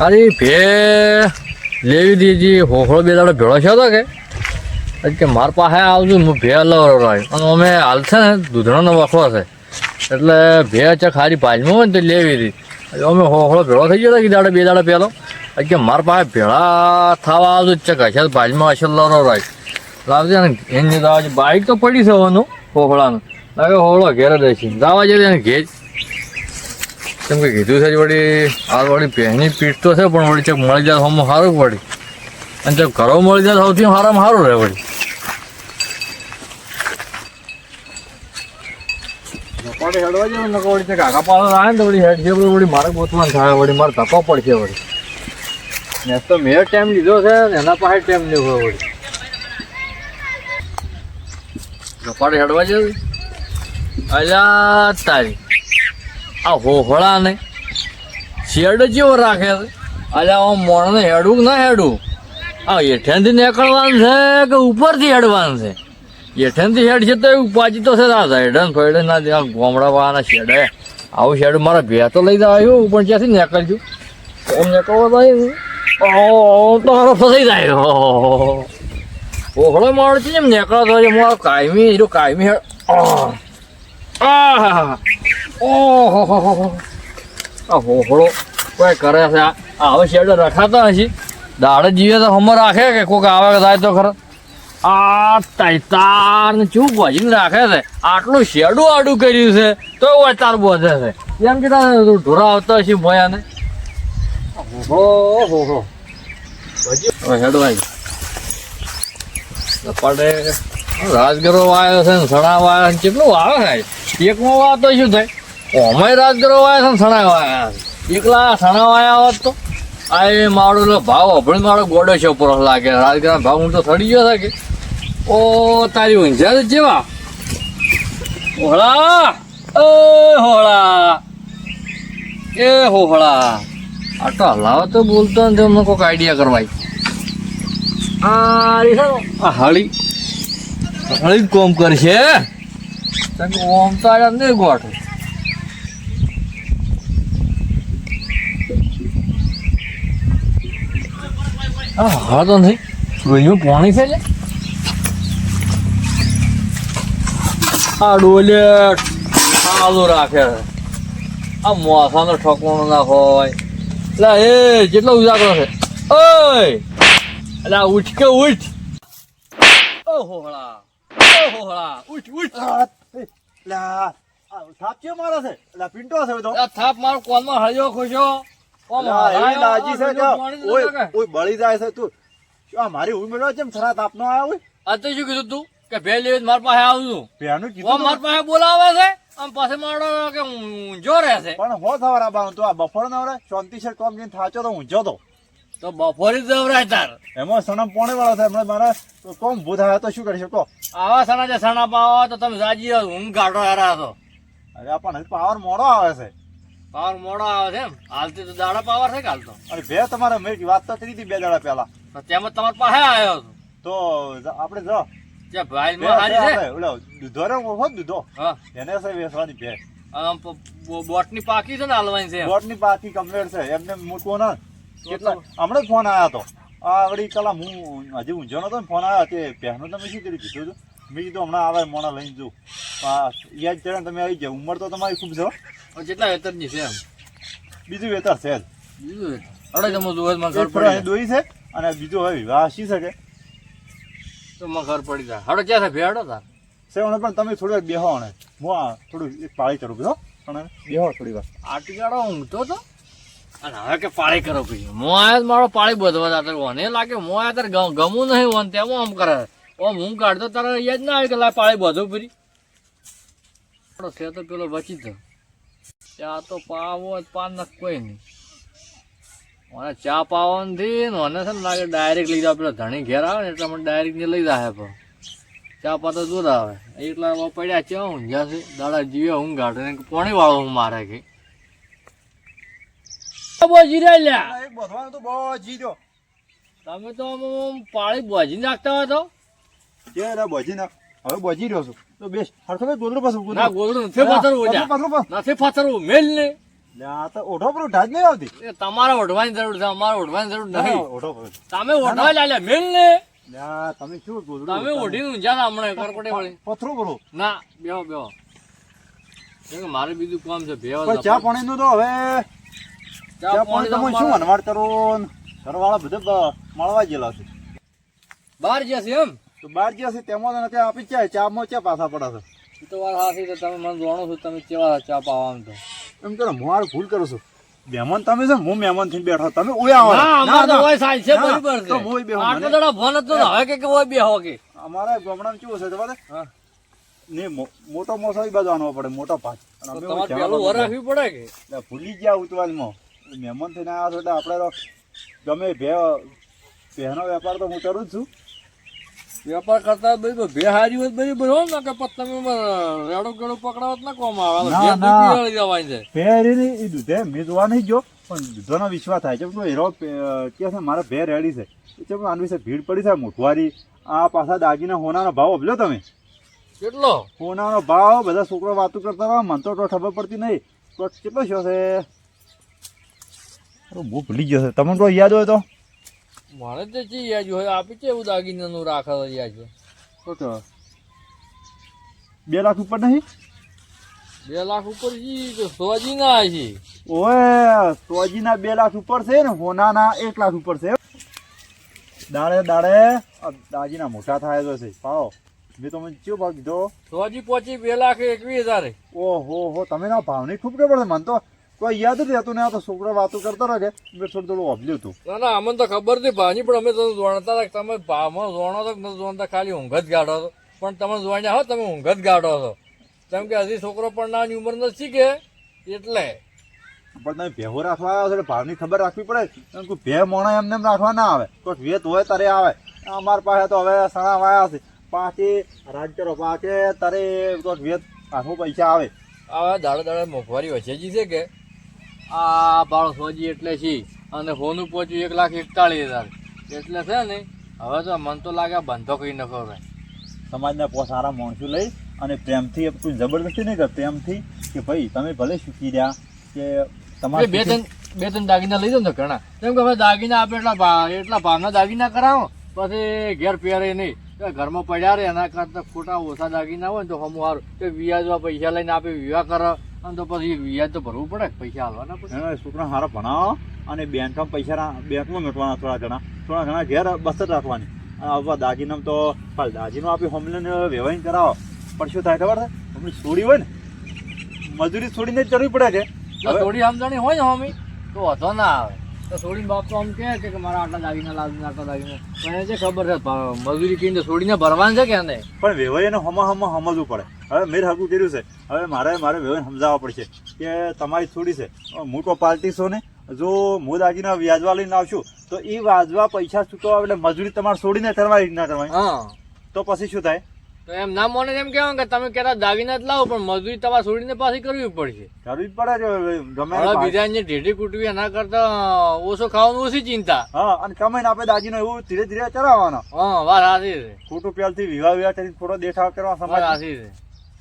અરે ભે લેવી દીધી હોખળો બે દાડો ભેળો છે તો કે. કે માર પાસે આવજો હું ભે લવરો રહ્યો અને અમે હાલ છે ને દૂધણાનો વખો છે. એટલે ભે છે ખારી ભાજમાં હોય ને તો લેવી હતી અમે હોખળો ભેળો થઈ ગયો કે દાડે બે દાડો પહેલો કે મારા પાસે ભેળા થવા આવજો છે કશે ભાજમાં હશે લવરો રહ્યો લાવજે ને એની દાવા બાઇક તો પડી છે હોવાનું હોખળાનું હવે હોળો ઘેર દેશી. દાવા જઈએ ઘેર. કેમ કે કીધું છે વળી આ વળી પહેની પીઠ તો છે પણ વળી ચેક મળી જાય હમ સારું વળી અને ચેક ઘરો મળી જાય સૌથી સારામાં સારું રહે વળી. નકોડે હેડવા જેવું નકો ચેક આગા પાડો આવે ને તો વળી હેડ છે મારે ગોતવાનું થાય, વળી મારે ધક્કો પડશે વળી. ને તો મેં ટાઈમ લીધો છે એના પાસે ટાઈમ લેવો વળી. નકોડે હેડવા જેવું અલ્યા તારી. આ હોહળા ને શેડ જેવો રાખે છે. અલ્યા, આમ મોણને હેડવું કે ના હેડવું? આ હેઠેનથી નીકળવાનું છે કે ઉપરથી હેડવાનું છે? હેઠેનથી હેડ છે તો પાછી તો છે આ હેડન ફેડે ના આ ગોમડા વાળાના શેડે. આવું શેડ મારા ભે તો લઈ આવ્યું પણ ત્યાંથી નીકળ્યું ઓમ નીકળવા જાય તો હારો ફસાઈ જાય. હોહળો મારો છે એમ નીકળતો મારો કાયમી એરો કાયમી હેડ. આહ. ઓહો, હો આ હોહળો કોઈ કરે છે? આ હવે શેડ રખાતા હશે. દાડે જીવે તો હમ રાખે કે કોઈક આવે થાય તો ખરા. આ તૈતાર ચૂપ ભજીને રાખે છે. આટલું શેડું આડું કર્યું છે તો તાર બોધે છે. એમ કે ઢોરા આવતા હશે ભયાને હો હો હો. ભજી હવે હેડો આવી પડે રાજગરો વાયો છે સણા વાયો છે કેટલું આવે છે? એકમાં વાતો શું થાય? ઓમાય રાજગરો વાયા છે ને સણા વાયા એકલા સણા વાયા હોત તો? આ એ મારો ભાવ અભણ મારો ગોડો છે ઉપર લાગે. રાજગરા ભાવ હું તો થડી ગયો કે? ઓ તારી ઊંઝા જેવા? હોળા! એ હોળા! એ હોળા! આ તો હલાવો તો બોલતો નથી અમને કોઈક આઈડિયા કરવાય. આ આ હળી. હળી કોમ કરશે ઓમ તો આયા નહીં ગોઠ. હા તો નહીં. ડોલીમાં પાણી છે લે. આ ડોલે ચાલુ રાખે આ મોસાનો ઠકોણો ના હોય એટલે એ જેટલો ઉજાગરો છે? ઓય! એટલે ઉઠ કે ઉઠ. ઓહો હળા હળા ઉઠ ઉઠ. થાપ છે મારા છે? એટલે પિન્ટો છે બધો. થાપ મારો કોલમાં હળિયો ખુશો ઓમ એવી લાજી છે કે પાણી તો ઓય ઓય બળી જાય છે તું. શું આ મારી ઉઈ મેળવા કેમ ખરા તાપ નો હોય? આ તો શું કીધું તું? કે ભે લેવી મારા પાસે આવું કીધું મારા પાસે બોલાવે છે આમ પાસે મારો કે ઊંઝો રહે છે. પણ હો તો આ બફોર ના વડે શાંતિ છે કોમ જઈને થાચો તો ઊંઝો તો. તો બપોરે જવરાય તાર. એમાં સણમ પોણે વાળો છે હમણાં મારા કોમ ભૂત તો શું કરી શકો આવા સણા જે સણા પાવા તો તમે જાજી ઊંઘ કાઢો હેરા હતો અરે પણ પાવર મોડો આવે છે. પાવર મોડો આવે છે એમ. હાલતી તો દાડા પાવર છે કે હાલતો અને બે તમારે મેં વાત તો કરી હતી બે દાડા પહેલા. તો તેમાં તમારા પાસે આવ્યો હતો તો આપણે જો. જે ભાઈ માં હારી છે ઓલો દૂધો રે ઓહો દૂધો. હા. એને છે વેસવાની ભે આમ પ- બો- બોટની પાકી છે ને હાલવાની છે એમ. બોર્ડની પાકી કમ્પ્લેટ છે. એમને મૂકવો ના. કેટલા હમણાં જ ફોન આવ્યો હતો આ વળી કલા હું હજી ઊંઝો નતો ને ફોન આવ્યો તે પહેનો તમે શું કરી કીધું હતું? મેં કીધું હમણાં આવે મોણા લઈને જઉં. યાદ ચડે તમે આવી જાઓ ઉંમર તો તમારી ખૂબ છે કેટલા વેતરની છે એમ. બીજું વેતર છે બીજું વેતર. અડે તો મને જોવે તો મને એક ખબર ફરો અહીં પડી દોઈ છે અને બીજું હવે વિવાહ શી શકે? તો મને ઘર પડી જાય. હડો ક્યાં છે ભેડો તાર સેવણ પણ તમે થોડી વાર બેહો અને હું થોડું એક પાળી કરું બધો પણ બેહો થોડી વાર. આટલી ગાડો ઊંઘતો તો. અને હવે કે પાળી કરો પછી. હું આયા મારો પાળી બધવા તાર મને લાગે હું આયા તાર ગમું નહીં હોન તેમ આમ કરે. ઓમ હું કાઢતો તારે યાદ ના આવે કે લા પાળી બધો ફરી. છે તો પેલો બચી જ ચા તો પાવો જ પાન નખ કોઈ નહીં. મને ચા પાવાની થી મને છે ને લાગે ડાયરેક્ટ લઈ જાવ પેલો ધણી ઘેર આવે ને એટલે મને ડાયરેક્ટ ને લઈ જાય પણ. ચા પાતો દૂર આવે. એટલા પડ્યા છે હું છે દાડા જીવે હું ગાઢ ને પોણી વાળો હું મારે કે તમે તો પાળી બોજી નાખતા હોય તો? કે રે બોજી નાખ. હવે બોજી રહ્યો છું. તો બેસ હરખો ભાઈ ગોદડું પાછું ના ગોદડું નથી પાથરવું પાછું લ્યા. પાછું પાછું નથી પાથરવું મેલ ને. આ તો ઓઢો પર ઉઠા જ નહીં આવતી. એ તમારે ઓઢવાની જરૂર છે અમારે ઓઢવાની જરૂર નહીં ઓઢો પર. તમે ઓઢવા લાલ્યા મેલ ને. તમે શું ગોદડું તમે ઉઠાડો? ઊંઝા હમણાં કરકોટે વળી. પથરું ભરો. ના બેહો બેહો. મારે બીજું કામ છે પણ ચા પાણીનું તો હવે ચા પાણી તમે શું વનવાડ કરો? ઘરવાળા બધે બ- મળવા ગયેલા છે. બહાર એમ? તો બહાર ગયા છે તેમાં તો નથી આપી ચા ચામાં ચા પાછા પડે એ તો વાત સાચી તો તમે મને જાણો છો તમે કેવા ચા પાવા તો? છે એમ કરો હું હારું ભૂલ કરું છું. મહેમાન તમે છો હું મહેમાન થઈને બેઠો તમે ઓયા આવો ના અમારે તો ઓય સાઈ છે બરાબર તો છે હું બેહું આટલો. દાડા ફોન હતો હવે કે કે ઓય બેહો કે? અમારે ગામડામાં કેવું છે તમારે હા. ને મોટો મોસો ઈ બાજુ આનવો પડે મોટો અમે તમારે પેલું જવા પડે કે? ભૂલી ગયા ઉતવાલમાં. મહેમાન થઈને આવ્યા છો એટલે આપણે તો ગમે ભે ભેનો વેપાર તો હું કરું જ છું. વેપાર કરતા બધી બે હારી હોય બધી બરો ને કે પછી તમે રેડો ગેડો પકડાવો તો ના કોમ આવે. ના, ના. જવાની છે. ભેરીની એ દૂધે મેં જોવા નહીં જો પણ દૂધોનો વિશ્વાસ થાય છે. કે હીરો કે છે મારે ભે રેડી છે. એટલે પણ આની વિશે ભીડ પડી છે મોટવારી આ પાછા દાગીના હોનાનો ભાવ અભલ્યો તમે. કેટલો? હોનાનો ભાવ બધા છોકરો વાતો કરતા રહો મને તો તો ખબર પડતી નહીં. તો કેટલો છો? છે હું ભૂલી ગયો છે. તમને તો યાદ હોય તો? મારે તો ચી યાદ હોય આપી છે એવું દાગીનાનું રાખે છે તો તો. બે લાખ ઉપર નહીં? બે લાખ ઉપર જી તો સોજી ના છે. ઓએ સોજીના બે લાખ ઉપર છે ને હોનાના એક લાખ ઉપર છે. દાડે દાડે દાજીના મોટા થાય તો છે. પાઓ. મેં તમને કયો ભાવ કીધો? સોજી પહોંચી બે લાખ એકવીસ હજારે. ઓહો હો તમે ના ભાવ નહીં ખૂબ ખબર છે. મને તો કોઈ યાદ જ રહેતું ને આ તો છોકરા વાતો કરતા રહે મેં થોડું થોડું ઓબલ્યું હતું. ના ના અમને તો ખબર નથી ભાવની પણ અમે તો જોણતા હતા તમે ભાવમાં જોણો તો નથી જોણતા ખાલી ઊંઘ જ ગાઢો હતો પણ તમે જોણ્યા હો તમે ઊંઘ જ ગાઢો છો. કેમ કે હજી છોકરો પણ નાની ઉંમર નથી કે એટલે. પણ તમે ભેહો રાખવા આવ્યો છો ભાવની ખબર રાખવી પડે. કેમ કે ભે મોણા એમને એમ રાખવા ના આવે. તો વેત હોય તારે આવે. અમારા પાસે તો હવે સણા વાયા છે. પાછી રાજ કરો પાકે તારે તો વેત આખો પૈસા આવે. આ દાડે દાડે મોંઘવારી વચ્ચે જી છે કે? આ બાળો સોજી એટલે છે. અને હોનું પહોંચ્યું એક લાખ એકતાળીસ હજાર. એટલે છે ને હવે તો મન તો લાગે બંધો કઈ ન ભાઈ સમાજના પો સારા માણસો લઈ અને પ્રેમથી કોઈ જબરદસ્તી નહીં કર પ્રેમથી કે ભાઈ તમે ભલે શીખી રહ્યા કે તમારે બે ત્રણ બે ત્રણ દાગીના લઈ દો ને ઘણા. કેમ કે હવે દાગીના આપે એટલા ભાવ એટલા ભાવના દાગીના કરાવો. પછી ઘેર પહેરે નહીં. ઘરમાં પડ્યા રહે એના કરતાં ખોટા ઓછા દાગીના હોય ને તો હમ સારું. કે વ્યાજમાં પૈસા લઈને આપે વિવાહ કરો અને તો પછી વ્યાજ તો ભરવું પડે પૈસા હાલવાના એને છોકરા સારા ભણાવો અને બેંકમાં પૈસા બેંકમાં મેળવવાના થોડા ઘણા. થોડા ઘણા ઘેર બચત રાખવાની. અને આવા દાગીનામાં તો હાલ દાગીનો આપી હોમલેન વ્યવહાર કરાવો. પણ શું થાય ખબર છે? હમણાં છોડી હોય ને મજૂરી છોડીને જ કરવી પડે છે. થોડી સમજણી હોય ને હોમી તો વધો ના આવે. તો છોડીને બાપ તો આમ કહે કે મારા આટલા દાગીના લાવીને આટલા દાગીના પણ એને જે ખબર છે મજૂરી કહીને છોડીને ભરવાનું છે કે એને? પણ વ્યવહાર એને હમા હમા સમજવું પડે. હવે મેં હગું કર્યું છે. હવે મારે મારે વ્યવહાર સમજાવવા પડશે કે તમારી થોડી છે. હું તો પાર્ટી છો ને. જો હું દાગીના વ્યાજવા લઈને આવશું તો એ વ્યાજવા પૈસા ચૂકવવા એટલે મજૂરી તમારે છોડીને કરવાની ના કરવાની. હા. તો પછી શું થાય? તો એમ ના મોને એમ કહેવાનું કે તમે કેતા દાવીને જ લાવો પણ મજૂરી તમારે છોડીને પાછી કરવી પડશે. કરવી પડે છે ગમે બીજાને ઢેઢી કૂટવી એના કરતા ઓછો ખાવાનું ઓછી ચિંતા. હા અને કમાઈને આપણે દાગીનો એવું ધીરે ધીરે ચલાવવાનો. હા વાત સાચી છે. ખોટું પહેલથી વિવાહ વિવાહ કરીને ખોટો દેખાવ કરવા સમાજ. સાચી છે.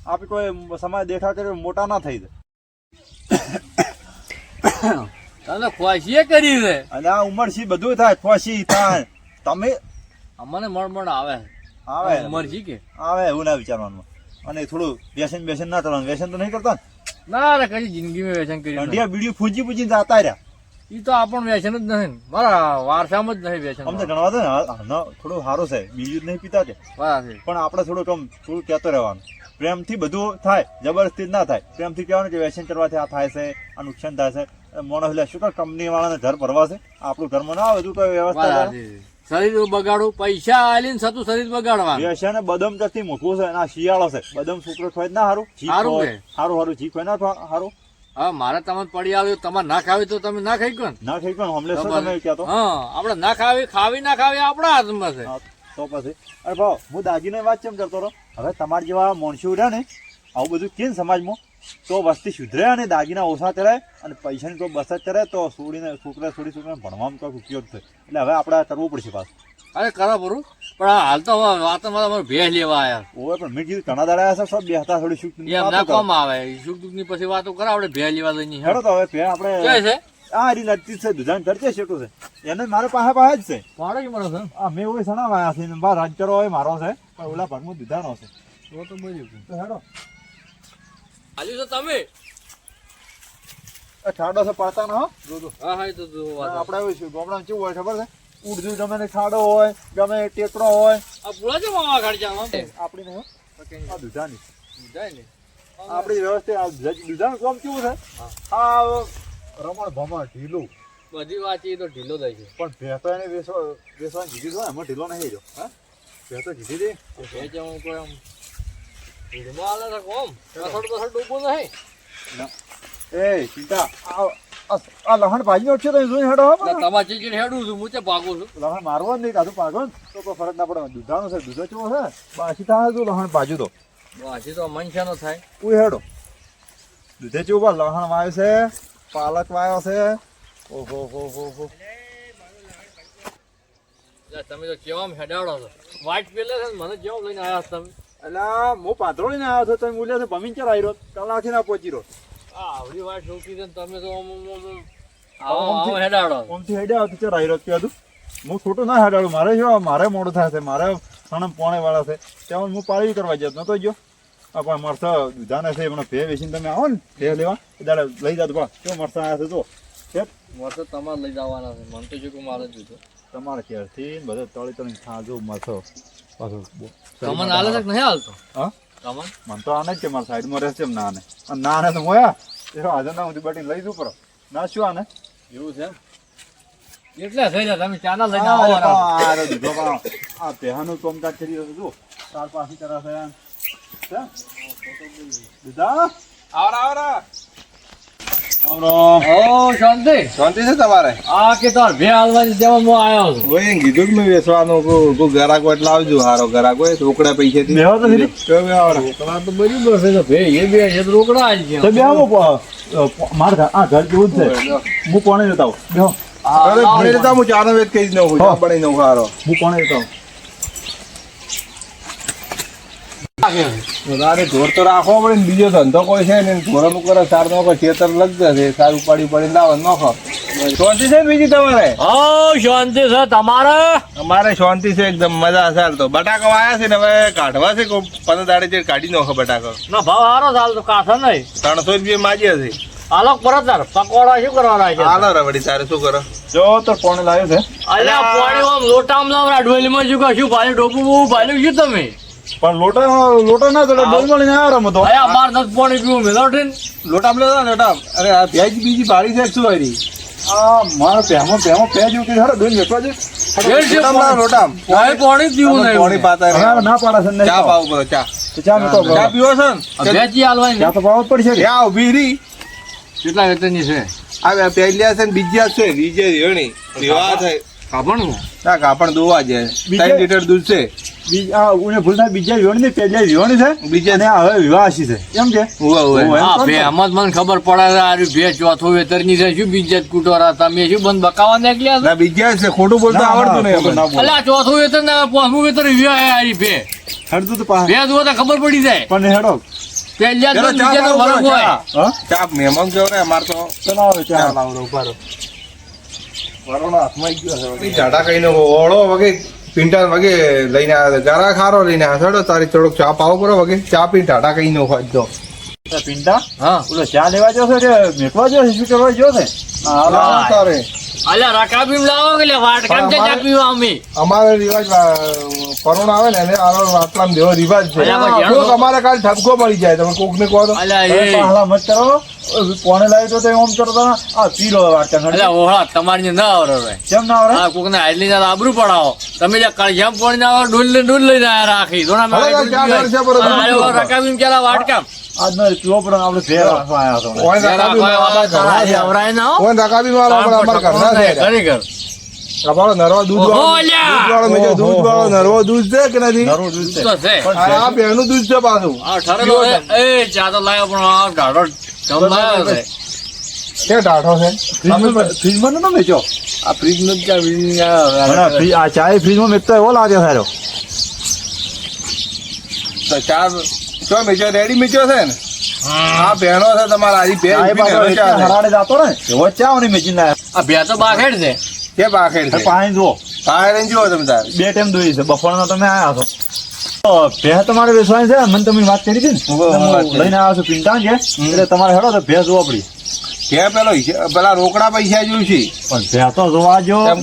આપણે કોઈ સમાજ દેખાવ કરે મોટા ના થઈ જાય. તમે ખુશીએ કરી છે? અને આ ઉંમર છે બધું થાય ખ્વાશી થાય. તમે અમને મળમણ આવે. આવે ઉંમર છે કે? આવે એવું ના વિચારવાનું. અને થોડું વ્યસન વ્યસન ના કરવાનું. વ્યસન તો નહીં કરતા ને? ના રે કઈ જિંદગીમાં વ્યસન કર્યું. ઢંઢિયા બીડીઓ ફૂજી ફૂંચી જતા રહ્યા. એ તો આપણ વ્યસન જ નથી મારા વારસામાં જ નહીં વ્યસન. અમને ગણવા દે ને થોડું સારું છે. બીજું જ નહીં પીતા છે પણ આપણે થોડું કમ થોડું કહેતો રહેવાનું. પ્રેમથી બધું થાય જબરદસ્તી ના થાય. પ્રેમથી કહેવાનું કે વ્યસન કરવાથી આ થાય છે આ નુકસાન થાય છે. મોણસ એટલે શું કંપની વાળાને ઘર ભરવા છે. આપણું ઘરમાં ના આવે તું વ્યવસ્થા. શરીર બગાડું પૈસા આલીને સતું શરીર બગાડવાનું. ને બદમ તકથી મોટું છે ના શિયાળો છે. બદમ છોકરો થાય ના સારું સારું. સારું સારું જીભ હોય ના સારું હા મારે તમે પડી આવ્યો તમારે ના ખાવી તો તમે ના ખાઈ કોણ? ના ખાઈ ગયો હમલે તમે કહેતો હા આપણે ના ખાવી ખાવી ના ખાવી આપણા હાથમાં છે. તો પછી. અરે ભાવ હું દાગીને વાત કેમ કરતો રહો હવે તમારા જેવા મોણસી ઉડ્યા ને આવું બધું કેમ સમાજમાં? તો વસ્તી સુધરે અને દાગીના ઓછા કરે અને પૈસાની તો બચત ચડે તો છોડીને છોકરા છોડી છોકરાને ભણવામાં કોઈ ઉપયોગ થાય. એટલે હવે આપણે કરવું પડશે પાછું. અરે કરો બરું પણ હાલ તો વાત તમારે ભેહ લેવા આવ્યા ઓય પણ મેં કીધું ઘણા દાડા છે સબ બેહતા થોડી સુખ એમ ના કોમ આવે. સુખ દુઃખની પછી વાતો કરે આપણે ભેહ લેવા જઈને. હેડો તો હવે ક્યાં આપણે છે? આ રી નટતી છે દુધાન કરજે શેટું છે. એને મારે પાસે પાસે જ છે. પાડો જ મળે છે આ મેં ઓય સણાવાયા છે ને બાર રાજ કરો હોય મારો છે પણ ઓલા ભાગમાં દુધાનો છે. તો તો તો હેડો. હાલ્યું તો તમે. ઠાડો છે પડતા ના હો. જો જો. હા હા તો જો આપણે એવું છે ગોમડા કેવું હોય ખબર છે? ઉડજુ ગમે ખાડો હોય ગમે ટેકરો હોય. આ બોલા છે માવા ગાડી જવાનું આપણી નહીં આ દુધાની. જાય ને. આપણી વ્યવસ્થિત આ દુધા- દુધાનું કામ કેવું છે? આ રમણ ભમણ ઢીલું. બધી વાત તો ઢીલો થાય છે. પણ ભેંસો એને વેસવા વેસવાની જીધી તો એમાં ઢીલો નહીં જો હા? ભેંસો જીધી ભેહ છે હું કોઈ આમ છે કોમ ડૂબો નહીં એ ચિંતા આ લહણ ભાજી છે તો જોઈ હેડો હો. ચીચી હેડું છું હું ભાગું છું. લહણ મારવા જ નહીં કાધું ને? તો કોઈ ફરક ના પડે દુધાનું છે દૂધો ચો છે? બાસી થાય તો લહણ ભાજુ તો. વાંચી તો મનશાનો થાય. કોઈ હેડો. દૂધે બા લહણ વાયો છે પાલક વાયો છે. ઓહો હો હો હો. તમે તો કેવામ હેડાડો છો. વાટ પેલે છે મને જેવું લઈને આવ્યા તમે? એટલે હું પાથરો લઈને આવ્યો છો તમે બોલ્યા છે ભમીન ચાર આવી રહ્યો કલાકથી ના પહોંચી રહ્યો. આ આવડી વાત શોકી છે તમે તો આવો આવો હેડાડો. ઓમથી હેડ્યા તો ચર આવી રહ્યો કહેતું હું ખોટું ના હેડાડું મારે જો મારે મોડું થાય છે મારે સણમ પોણે વાળા છે. ત્યાં હું પાળી કરવા જતો નતો જો આ પણ મરસા દુધાને છે હમણાં ભે વેચીને તમે આવો ને ભે લેવા. એ દાડે લઈ જાત બા કેવો મરસા આવ્યા છે તો છે વર્ષો તમારે લઈ જવાના છે મને તો જો કે મારે જ દીધું તમારે કેરથી બધે તળી તળી ખાજો મરસો. પાછું કમન હાલે છે નહીં હાલતો? હા? કમન મને તો આને જ મારા સાઈડમાં રહેશે એમ ના અને ના તો મોયા. એ હાજર ના હું બટી લઈ દઉં પર ના શું આને? એવું છે એમ? એટલે થઈ જાય તમે ચાના લઈને આવો. આ દીધો. આ કામકાજ કરી રહ્યો છું તાર પાછી તરફ છે દીધા? આવરા આવરા. શાંતિ. શાંતિ છે તમારે? આ કે તાર ભે હાલવાની જેવા હું આવ્યો છું. ઓય કીધું કે મેં વેચવાનું કો- કો એટલે આવજો. હારો ગરાક રોકડા પૈસા થી બેહો તો ખરી. રોકડા તો બરાબર છે તો ભે એ બે છે તો રોકડા આજ છે. તો બેહો માર આ ઘર જેવું જ છે. હું કોણે જતા આવું. બેહો અરે હું ચાનો વેચ કહી જ નઉં હા. હારો. હું કોણે જતા ઢોર તો રાખવો પડે ને બીજો ધંધો કોઈ છે ને ઢોરનું કરે સાર નો કોઈ ખેતર લગ જશે સારું પાડી પડી લાવો નખો. શાંતિ છે બીજી તમારે? હા શાંતિ છે. તમારે? અમારે શાંતિ છે એકદમ મજા છે તો. બટાકો વાયા છે ને હવે કાઢવા છે પંદર દાડે જે કાઢી નાખો બટાકો. ના ભાવ સારો ચાલ તો. કાઠો નહીં. ત્રણસો રૂપિયા માજ્યા છે. હાલો પરત પકોડા શું કરવાના છે? હાલો રવડી તારે શું કરો? જો તો કોણે લાવ્યો છે. અલ્યા પાણી આમ લોટામ શું કહ્યું ભાઈ ડોકું બહુ શું તમે? પણ લોટા લોટા ના તો ડોલમાં લઈને આરામ રમતો અરે બાર દસ પાણી પીવું મેં. લોટીન લોટા લોટામ લેતા લોટા અરે આ ભેજ બીજી ભારી છે શું હોય આ મારો પહેમો પહેમો પહે જેવું કે હેડો ડોલ વેચવા દે લોટા ભાઈ પાણી. પીવું પાણી નહીં પાતા હવે ના પાડા છે ચા પાવ પડે. ચા. તો ચા નતો ચા પીવો છે ને? ભેજી આલવાની ચા તો પાવ જ પડશે કે? ઊભી રહી. કેટલા વેતનની છે? આ પહેલી છે ને બીજી આ છે બીજે રેણી વિવાહ થાય. કાપણનું? ના કાપણ દોવા છે. ત્રણ લીટર દૂધ છે. બીજ ઉને ભૂલ બીજા વિહોણી ની પેલા વિહોણી છે. બીજે અને હવે વિવાહી છે. એમ કે? ઉવા ઉવા. ઓવે. હા બે આમાં મને ખબર પડે છે આ રહ્યું બે ચોથું વેતરની છે શું બીજે કુટોરા તમે શું બંધ બકાવા નીકળ્યા ના બીજા છે ખોટું બોલતા આવડતું નહીં ચોથું ને પાંચમું બે હેડતું તો બે ખબર પડી જાય. પણ હેડો. બીજા ફરક હોય. ચા. મહેમાન કેવો ને અમાર તો ચલાવો ચા ચા લાવો ઊભા રહો. વરોનો હાથમાં ગયો છે. ઝાડા કહીને ઓળો વગે પિંટા વગે લઈને આવ્યા ગારા ખારો લઈને આવ્યા. તારી થોડોક ચા પાવો કરો વગે. ચા પી ટાટા કહીને તો. પિંટા હા. ઓલો ચા લેવા જશે છે કે મેકવા જો શું કરવા જો છે? હા હાલો. લાવો તારે. અલ્યા રકાબીમ લાવો કે લે વાટકામ પણ ચા અમે અમારે રિવાજ પરોણ આવે ને એને આનો આટલામાં દેવો રિવાજ છે. કોક અમારે કાલ ઠપકો મળી જાય તમે કોક ને કહો તો. અલ્યા એ પાહલા મત કરો. કોને લાવ્યો તો તે ઓમ કરતો હતો આ પીલો વાટકા નડી. અલ્યા ઓહળા તમારી ના ભાઈ કેમ ના આવડે? હા કોક ને આટલી ના આબરૂ પડાવો. તમે જે કળજામ પોણી ના ડોલ ને ડોલ લઈને આયા રાખી. મારે યાર, ચા ઢોળ છે આજનો પણ આપણે ફેર રાખવા આવ્યા છે. રકાબી અમારા ઘરના છે ખરેખર અમારો નરવા દૂધ વાળો વાળો નરવો છે કે નથી? નરું દૂધ છે. આ આ બેનું દૂધ છે પાછું. આ ઠરેલો એ ચા લાયો પણ આ ગાઢો ઢમ લાયો છે. કે ટાઢો છે? ફ્રીજમાં નતો વેચો આ ફ્રીજ નો ક્યાં આ ચાય ફ્રીજમાં વેચતો એવો લાગ્યો સારો. ચાર ચો મેચો રેડી મેચો છે ને આ બહેનો છે તમારા આજે બે. હરાડે જતો ને એવો ચા ઓની મેચી ના આ બે તો બાખેડ છે. કે બાખેડ છે? પાણી જુઓ. પાણી જુઓ તમે તાર. બે ટાઈમ દોઈ છે બપોરના તમે આયા છો. તો ભેંસ તમારે વેસવાની છે? મને તમે વાત કરી હતી ને. હું હું. લઈને આવ્યો છું પિંતા છે એટલે તમારે હેડો તો ભેંસ જોવા પડી કે પેલો પેલા રોકડા પૈસા જોયું છે. પણ ત્યાં તો જોવા જો. એમ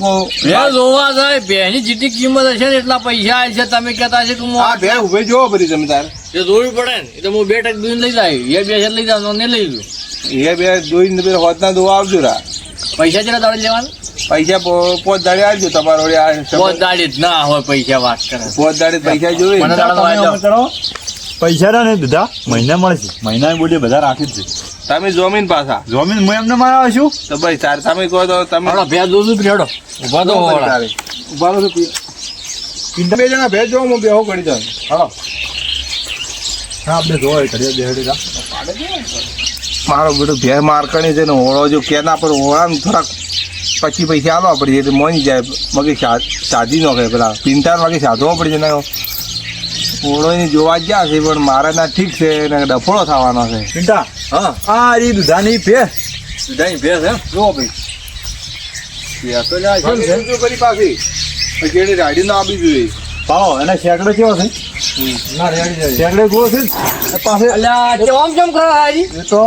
જોવા જાય બેની જેટલી કિંમત હશે ને એટલા પૈસા છે. તમે કહેતા છે કે આ બે ઉભે જોવો પડી તમે તાર એ જોવી પડે ને. એ તો હું બે ટક દૂધ લઈ જાય એ બે લઈ જાવ ને લઈ લઉં એ બે દોઈને પેલા હોતના દોવા આવજો રા. પૈસા જરા દાડે લેવાનું? પૈસા પોત દાડે આવજો તમારો પોત દાડી જ ના હોય પૈસા વાત કરે. પોત દાડે પૈસા જોઈ મને દાડો તમે વાંચો. અમે કરો. પૈસા ને દીધા મહિના મળશે. મહિના બોલી બધા રાખી જ છે તમે જોમીન પાછા. જમીન હું એમને માર્યા છું તો ભાઈ તાર તમે કહો તો તમે ભેજ દૂધ રેડો. ઊભા તો. ઊભા રહો. તો બે જણા ભેજ જોવા હું બેહો કરી દઉં હાલો. હા આપણે જોવા કરીએ બે હેડી મારો બેટો ભેર મારકણી છે ને ઓળો જો કેના પર ઓળા ને થોડાક પછી પૈસા આલો પડી એટલે મોની જાય. મગે સાધી નો કે પેલા પિંતાર વાગે સાધવો પડી જાય ને ઓળો ની જોવા જ ગયા છે પણ મારે ના ઠીક છે ને ડફોળો થવાનો છે. પિંટા હા આ રી દુધાની ભેંસ. દૂધાની ભેજ એમ જો ભાઈ. ભેજ તો લ્યા છે. જો કરી પાછી? પછી રાડી ના આપી જોઈએ. પાવો એને શેકડો કેવો છે? ના રેડી જાય. શેકડો છે? પાસે અલ્યા કેમ કેમ કરો હાજી? એ તો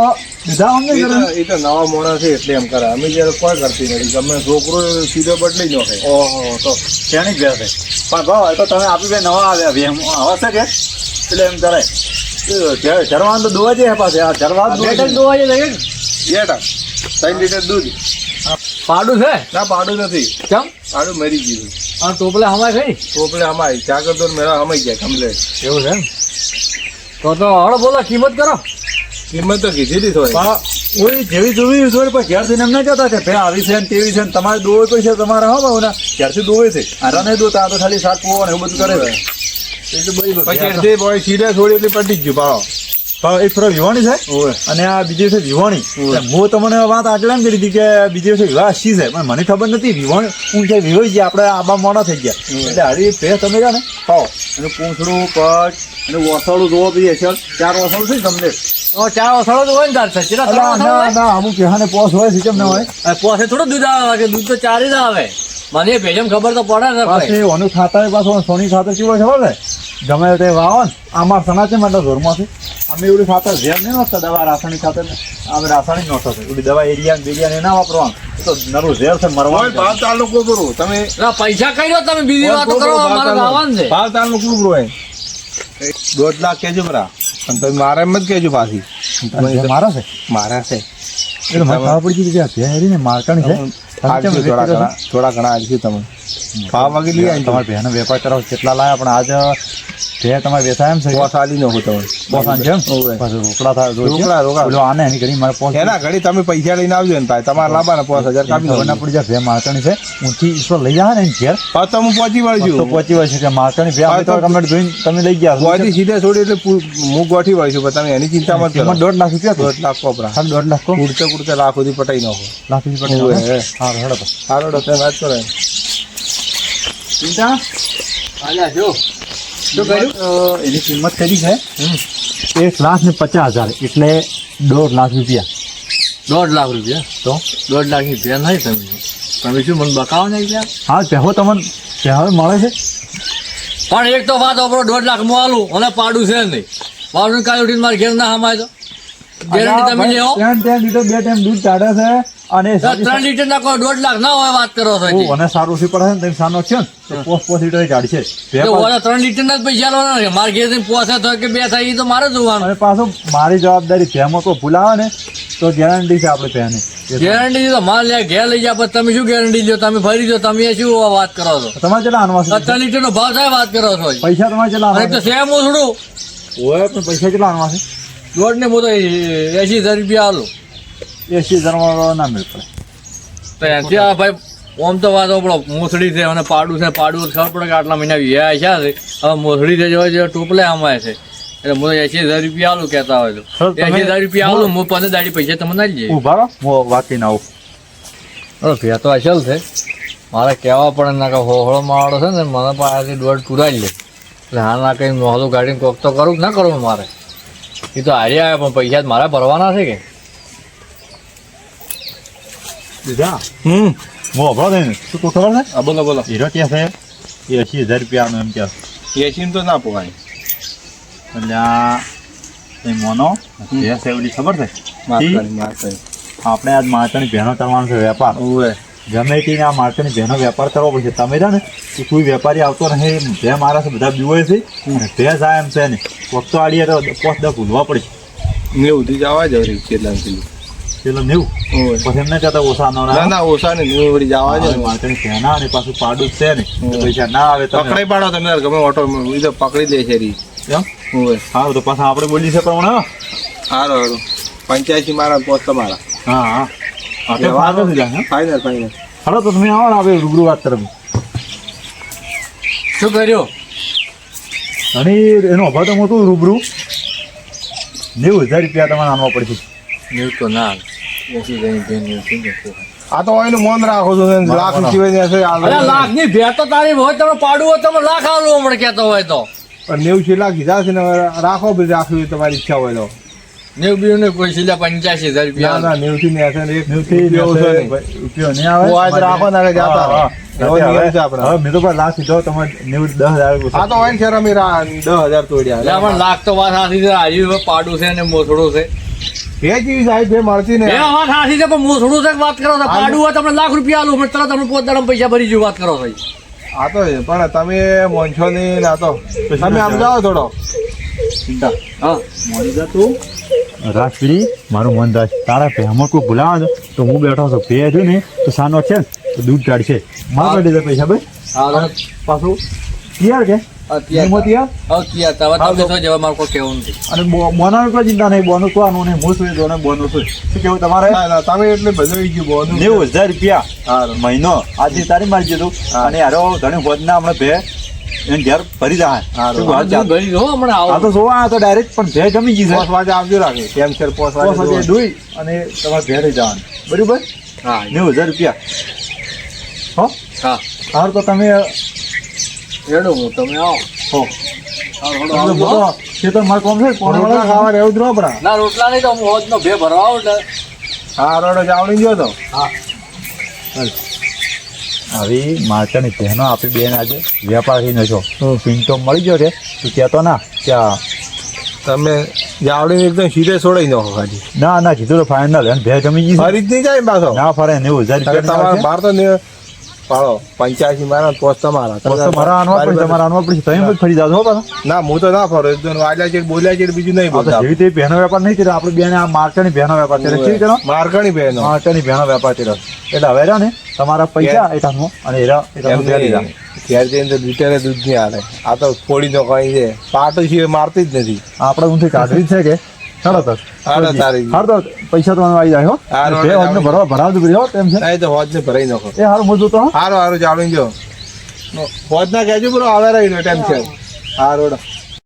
દીધા અમને કરે? એ તો નવા મોણા છે એટલે એમ કરે. અમે જ્યારે કોઈ કરતી નથી. ગમે છોકરો સીધો બદલી નો ખાય ઓહો તો શેની ભેંસ છે. પણ ભાવ તો તમે આપી બે નવા આવ્યા. વેમ આવશે કે? એટલે એમ કરે. ચરવાન તો દોવા છે પાસે આ ચરવા દોવા છે બેટા ત્રણ લીટર દૂધ. પાડું છે? ના પાડું નથી. કેમ? પાડું મરી ગયું. આ ટોપલે હમાય થઈ ટોપલે હમાય. ચાકર તો મેળા હમાઈ ગયા કમલે એવું છે તો તો હળ બોલો કિંમત કરો. કિંમત તો કીધી હતી થોડી. જેવી જોવી થોડી પણ ઘેર થઈને એમ ના કહેતા કે ભાઈ આવી છે ને તેવી છે ને તમારે દોવે પૈસા તમારે હા બાબુ ના ઘેરથી દોવે છે. આરા નહીં દોતા આ તો ખાલી સાત પોવા એવું બધું કરે છે. પછી અડધી બોય સીધા થોડી એટલે પટી જ ગયું ભાવ પણ એક ફરક વિવાણી છે? અને આ બીજી છે વિવાણી હું તમને વાત આટલા એમ કરી હતી કે બીજી છે વિવાહ શી છે? પણ મને ખબર નથી વિવાણી હું છે? વિવાહ છે આપણે આબા મોડા થઈ ગયા. એટલે હારી પે તમે છે ને. ખાઓ અને પૂંછડું પગ અને વસાડું જોવો પછી છે ચાર વસાડું છે તમને? ચાર ઓસળો તો હોય ને તાર ઓસળો ના હોય? ના અમુક પહેવાને પોસ હોય છે કેમ ના હોય? પોસે થોડું દૂધ આવે કે દૂધ તો ચારે જ આવે. મને ભેજમ ખબર તો પડે ને પાસે ઓનું ખાતા પાછું સોની ખાતર કેવું ખબર છે? ગમે તે વાવો ને આમાં છે માટે જોરમાંથી અમે એવડી ખાતર ઝેર નહીં નોખતા દવા રાસાયણિક ખાતર ને અમે રાસાયણિક નોખતા છે એવડી દવા એરિયા બેરિયા ના વાપરવાનું. તો નરું ઝેર છે મરવાનું ભાવ ચાલુ કરું. તમે પૈસા કઈ દો તમે બીજી વાત કરો મારે આવવાનું છે. ભાવ ચાલુ કરું એ દોઢ લાખ કેજો બરા અને તમે મારે એમ જ કેજો પાછી. છે મારા છે? મારા છે. એટલે મને ખબર પડી ગઈ કે આ ભેરી ને મારકાણી છે? થોડા ઘણા થોડા ઘણા તમે. ભાવ વાગી લઈ આવી તમારે ભેનો વેપાર કરાવો કેટલા લાયા? પણ આજે ભે તમારે વેચાય એમ છે? પોસ આલી નો તમે પોસ આન છે પાછું રોકડા થાય રોકડા, રોકડા. બોલો આને એની ઘડી મારે પોસ એના ઘડી તમે પૈસા લઈને આવજો ને ભાઈ તમારે લાવવાના પાંચ હજાર કાપી ના પડી જાય ભે માતણી છે. ઊંચી ઈશ્વર લઈ જાય ને ઘેર. હા તો હું પહોંચી તો વળજો પહોંચી હોય કે માતણી ભે આવે તો કમેન્ટ જોઈને તમે લઈ ગયા પહોંચી સીધે છોડી એટલે હું ગોઠી વળશું પણ તમે એની ચિંતા મત કરો. દોઢ લાખ રૂપિયા દોઢ લાખ કોપરા. હા દોઢ લાખ કુડતે કુડતે લાખ સુધી પટાઈ નાખો. લાખ સુધી પટાઈ પડી હા રડો હા રડો તમે વાત કરો. ચિંતા અલ્યા જો. શું કર્યું? એની કિંમત કરી છે? એક લાખ ને પચાસ હજાર એટલે દોઢ લાખ રૂપિયા. દોઢ લાખ રૂપિયા? તો? દોઢ લાખની રૂપિયા નહીં તમે. તમે શું મને બકાવો નહીં ત્યાં હા પહેવો તમને પહેવો મળે છે. પણ એક તો વાત આપણો દોઢ લાખમાં આલું અને પાડું છે નહીં. પાડું કાલે ઉઠીને મારે ઘેર ના સમાય તો. ગેરંટી તમે લેવો બે ટાઈમ દૂધ કાઢે છે. અને ત્રણ લીટર ના દોઢ લાખ ના હોય વાત કરો છો અને સારું સી પડે ને સાનો છે ને તો પોસ પોસ લીટર પાછું- ઓલા ત્રણ લીટર ના પૈસા લો ને મારે ઘેર પોસે થાય કે બે થાય એ તો મારે જોવાનું. અને પાછું મારી જવાબદારી ફેમો તો ભૂલાવે ને તો ગેરંટી છે આપણે પહેની ગેરંટી તો માલ લે ઘેર લઈ જાય પછી તમે શું ગેરંટી લ્યો? તમે ફરી દો તમે શું વાત કરો છો? તમારે કેટલા આનવા ત્રણ લીટર નો ભાવ થાય વાત કરો છો પૈસા તમારે કેટલા તો સેમ ઓછડું હોય પણ પૈસા કેટલા આનવા છે દોઢ ને હું તો એસી હજાર રૂપિયા આલું. એસી હજારમાં ના મેળ પડે તો એનથી આ ભાઈ ઓમ તો વાત આપણો મોસડી છે અને પાડું છે પાડું ખબર પડે કે આટલા મહિના વ્યાય છે હવે મોસડી છે જોવા જેવા ટોપલે આમાય છે. એટલે હું એસી હજાર રૂપિયા આલું કહેતા હોય તો. એસી હજાર રૂપિયા આલું હું પંદર દાડી પૈસા તમને ના જઈએ ઊભા રહો હું વાંચીને આવું. અરે તો અચલ છે. મારે કહેવા પડે ના કે હોહળો માળો છે ને મને પાસેથી દોઢ પુરાઈ લે. એટલે હા ના કંઈ મોહલું ગાડીને કોક તો કરું ના કરું મારે? એ તો હારી આવે પણ પૈસા મારે ભરવાના છે કે? દીધા હમ અભળો થઈને શું તું ખબર છે હા બોલો બોલો હીરો ક્યાં છે એસી હજાર રૂપિયાનો એમ કે એસી તો ના પોવાય એટલે આ મોનો ભેંસ એવડી ખબર છે આપણે આજ માર્કેટની બહેનો કરવાનો છે વેપાર ગમે તેને આ માર્કેટની બહેનો વેપાર કરવો પડશે તમે છે ને કે કોઈ વેપારી આવતો નહીં બે મારા છે બધા બીવો છે અને જાય એમ છે ને વખતો આડીએ તો પોસ દસ ભૂલવા પડશે નેવું થી જવા જ રહ્યું કેટલા કિલો પેલો નેવું. પછી એમને કહેતા ઓછા ના ના ઓછા ને નેવું વળી જવા અને પાછું પાડું છે ને. પૈસા ના આવે તો પકડાઈ પાડો તમે ગમે ઓટો પકડી લે છે રી. એમ? તો પાછા આપણે બોલી છે પ્રમાણે સારું સારું પંચ્યાસી મારા પોસ્ટ તમારા. હા હા? ફાઇનલ ફાઇનલ હાલો તો તમે આવો આપણે રૂબરૂ વાત તરફ શું કર્યો? અને એનો અભાવ તો મોટું રૂબરૂ. નેવું હજાર રૂપિયા તમારે આનવા પડશે નેવું તો ના. આ તો એનું મન રાખો છો લાખ સિવાય લાખની ભે તો તારી હોય તમે તમે લાખ હમણાં તો. પણ નેવું છેલ્લા કીધા છે ને રાખો રાખવી તમારી ઈચ્છા હોય તો. નેવું બીજું ને કોઈ સિલા પંચ્યાસી હજાર રૂપિયા ના નેવું થી ને એક નેવથી રૂપિયો રૂપિયો નહીં આવે? રાખો ને જાતા રહો. હા, એવો હા. નિયમ છે આપણે. હવે મેં તો સીધો નેવું દસ હજાર આ તો હોય ને અમે દસ હજાર તોડ્યા. એટલે પણ લાખ તો વાત સાચી છે. પાડું છે ને મોથડું છે. બે જેવી સાહેબ બે મળતી ને એ વાત સાચી છે પણ હું થોડું કે વાત કરો છો? પાડું હોય તમને લાખ રૂપિયા આલું પણ તરત તમે પોત દાડમ પૈસા ભરી જેવું વાત કરો છો આ તો પણ તમે મોંછો નહીં ના તો તમે આમ જાઓ થોડો. હા. મળી જા તું. રાજપીડી મારું મન રાજ. તારા ભેમાં કોઈ ભૂલાવા ને તો હું બેઠો છું. ભે છું ને તો સાનો છે ને તો દૂધ કાઢશે. મારા કાઢી દે પૈસા ભાઈ. હા પાછું. ક્લિયર કે? અને બો- કોઈ ચિંતા નહીં બોનું તો આનું હું છું દોને બોનું છું. શું કેવું તમારે? ના ના તમે એટલે બધું ગયું બોનું. નેવું હજાર રૂપિયા મહિનો. આજે તારી મારી દીધું અને હારો ઘણી હોદના હમણાં ભે. એને ઘેર ભરી જાય તો જોવા તો ડાયરેક્ટ પણ ભે જમી ગઈ છે. વાગે આવજો રાખે કેમ છે? પોસ વાગે વાગે દોઈ અને તમારે ઘેર જવાનું. બરાબર? હા નેવું હજાર રૂપિયા. હો? હા. હાર તો તમે રેડો હું તમે આવો. હો. હા, રેડો તમે આવજો. બોલો ખેતર મારે કોમ છે રોટલા ખાવા રહેવું જ ન ના રોટલા નહીં તો હું હોજનો ભે ભરવા આવું એટલે. હા રોડો જાવડી ગયો તો. આવી માર્ચાની બહેનો આપી બેન આજે વેપારી ન છો પિંટો મળી ગયો છે. તું કહેતો ના ત્યાં તમે જાવડી એકદમ સીધે છોડાઈ નાખો ખાલી. ના ના કીધું તો ફાઇનલ ભે જમી ગઈ ફરી જ નહીં જાય ને પાછો? ના ફરે એવું તમારે બાર તો ને પાડો. પંચ્યાસી મારા તો તમારા મારા. આનવા પણ તમારા આનવા પણ તમે જ ફરી જાજો હો પાછા. ના હું તો ના ફરો. એકદમ વાલ્યા છે બોલ્યા છે બીજું નહીં બોલતા. જેવી તે બહેનો વેપાર નહીં કર્યો આપણે બેન આ માર્ચાની બહેનો વેપાર કર્યો. કેવી કરો મારકણી બહેનો માર્ચાની બહેનો વેપાર કર્યો. એટલે હવે ને તમારા પૈસા એટાનો અને એરા એટાનો દે દીધા ઘેર જઈને તો લીટરે દૂધ નહીં આવે આ તો ફોડી નો કઈ છે. પાટો છે મારતી જ નથી. આપણે ઊંધી કાઢવી જ છે કે? હાર તો પૈસા તો આવી જાય હો બે હારો. વખતનો ભરવા હો તેમ છે. ના તો હોજ ને ભરાઈ નાખો. એ હારું હું તો હારો હારો ચાલુ જો હોજ ના કહેજો બરો આવે રહી ટાઈમ છે હારો